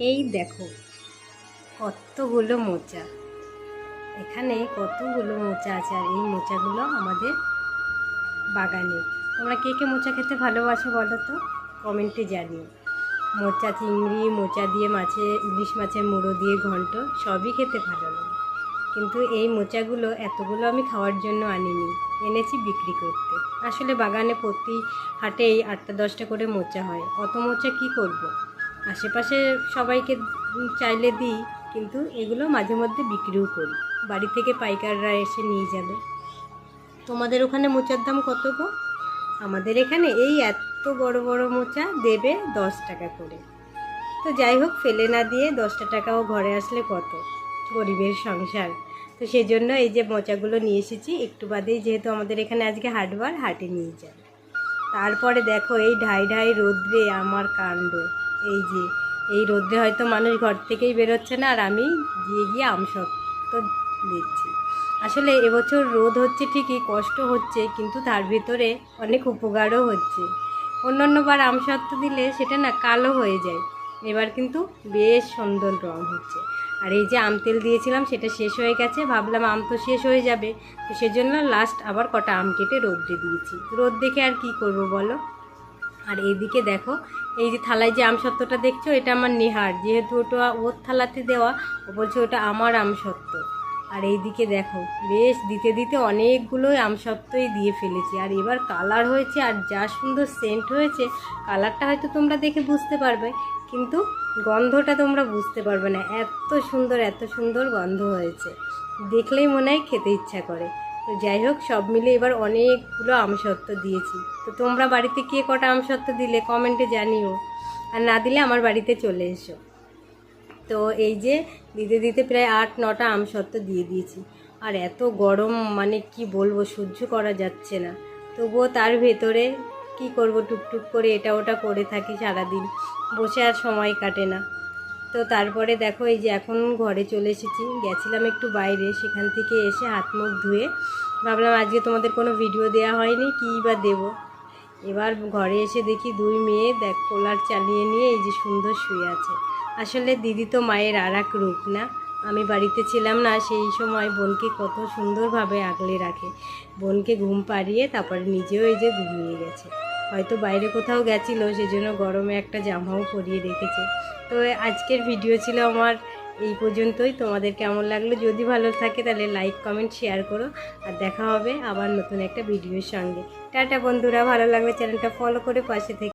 এই দেখো, কতগুলো মোচা। এখানে কতগুলো মোচা আছে আর এই মোচাগুলো আমাদের বাগানে। তোমরা কে কে মোচা খেতে ভালোবাসো বলো তো? কমেন্টে জানিও। মোচা চিংড়ি, মোচা দিয়ে মাছে, ইলিশ মাছের মুড়ো দিয়ে ঘন্ট, সবই খেতে ভালো লাগে। কিন্তু এই মোচাগুলো এতগুলো আমি খাওয়ার জন্য আনিনি, এনেছি বিক্রি করতে। আসলে বাগানে প্রতি হাটেই আটটা দশটা করে মোচা হয়। অত মোচা কি করব। আশেপাশে সবাইকে চাইলে দিই, কিন্তু এগুলো মাঝে মধ্যে বিক্রিও করি। বাড়ি থেকে পাইকাররা এসে নিয়ে যাবে। তোমাদের ওখানে মোচার দাম কত গো? আমাদের এখানে এই এত বড় বড় মোচা দেবে দশ টাকা করে। তো যাই হোক, ফেলে না দিয়ে দশটা টাকাও ঘরে আসলে কত? গরিবের সংসার। তো সেই জন্য এই যে মোচাগুলো নিয়ে এসেছি, একটু বাদেই যেহেতু আমাদের এখানে আজকে হাটবার, হাটে নিয়ে যাবে। তারপরে দেখো এই ঢাই ঢাই রোদ্রে আমার কাণ্ড। এই যে, এই রোদ্রে হয়তো মানুষ ঘর থেকেই বেরোচ্ছে না আর আমি গিয়ে গিয়ে আমসত্ব দিচ্ছি। আসলে এবছর রোদ হচ্ছে ঠিকই, কষ্ট হচ্ছে, কিন্তু তার ভিতরে অনেক উপকারও হচ্ছে। অন্য অন্যবার আমসত্ব দিলে সেটা না কালো হয়ে যায়। এবার কিন্তু বেশ সুন্দর রং হচ্ছে। আর এই যে আম তেল দিয়েছিলাম, সেটা শেষ হয়ে গেছে, ভাবলাম আম তো শেষ হয়ে যাবে। তো সেজন্য লাস্ট আবার কটা আম কেটে রোদ্রে দিয়েছি। রোদ দেখে আর কি করব বলো? আর এইদিকে দেখো এই যে থালায় যে আমসত্ত্বটা দেখছ, এটা আমার নেহার। যেহেতু ওটা ওর থালাতে দেওয়া, ও বলছে ওটা আমার আমসত্ত্ব। আর এইদিকে দেখো, বেশ দিতে দিতে অনেকগুলো আমসত্ত্বই দিয়ে ফেলেছি। আর এবার কালার হয়েছে, আর যা সুন্দর সেন্ট হয়েছে, কালারটা হয়তো তোমরা দেখে বুঝতে পারবে, কিন্তু গন্ধটা তোমরা বুঝতে পারবে না। এত সুন্দর এত সুন্দর গন্ধ হয়েছে। দেখলেই মনে হয় খেতে ইচ্ছা করে। তো যাই হোক, সব মিলে এবার অনেকগুলো আমসত্ত্ব দিয়েছি। তো তোমরা বাড়িতে কে কটা আমসত্ত্ব দিলে কমেন্টে জানিও। আর না দিলে আমার বাড়িতে চলে এসো। তো এই যে দিতে দিতে প্রায় আট, নটা আমসত্ত্ব দিয়ে দিয়েছি। আর এত গরম মানে কি বলব, সহ্য করা যাচ্ছে না। তবুও তার ভেতরে কি করব, টুকটুক করে এটা ওটা করে থাকি সারাদিন। বসে আর সময় কাটে না। তো তারপরে দেখো এই যে এখন ঘরে চলে এসেছি। গেছিলাম একটু বাইরে, সেখান থেকে এসে হাত মুখ ধুয়ে ভাবলাম আজকে তোমাদের কোনো ভিডিও দেওয়া হয়নি, কী বা দেবো? এবার ঘরে এসে দেখি দুই মেয়ে দেখ কোলার চালিয়ে নিয়ে এই যে সুন্দর শুয়ে আছে। আসলে দিদি তো মায়ের আর এক রূপ না। আমি বাড়িতে ছিলাম না, সেই সময় বোনকে কত সুন্দরভাবে আগলে রাখে। বোনকে ঘুম পাড়িয়ে তারপরে নিজেও এই যে ঘুমিয়ে গেছে। হয়তো বাইরে কোথাও গেছিল, সেজন্য গরমে একটা জামাও পরিয়ে রেখেছে। তো আজকের ভিডিও ছিল আমার এই পর্যন্তই। তোমাদের কেমন লাগল? যদি ভালো থাকে তাহলে লাইক কমেন্ট শেয়ার করো। আর দেখা হবে আবার নতুন একটা ভিডিওর সঙ্গে। টাটা বন্ধুরা, ভালো লাগলে চ্যানেলটা ফলো করে পাশে থেকে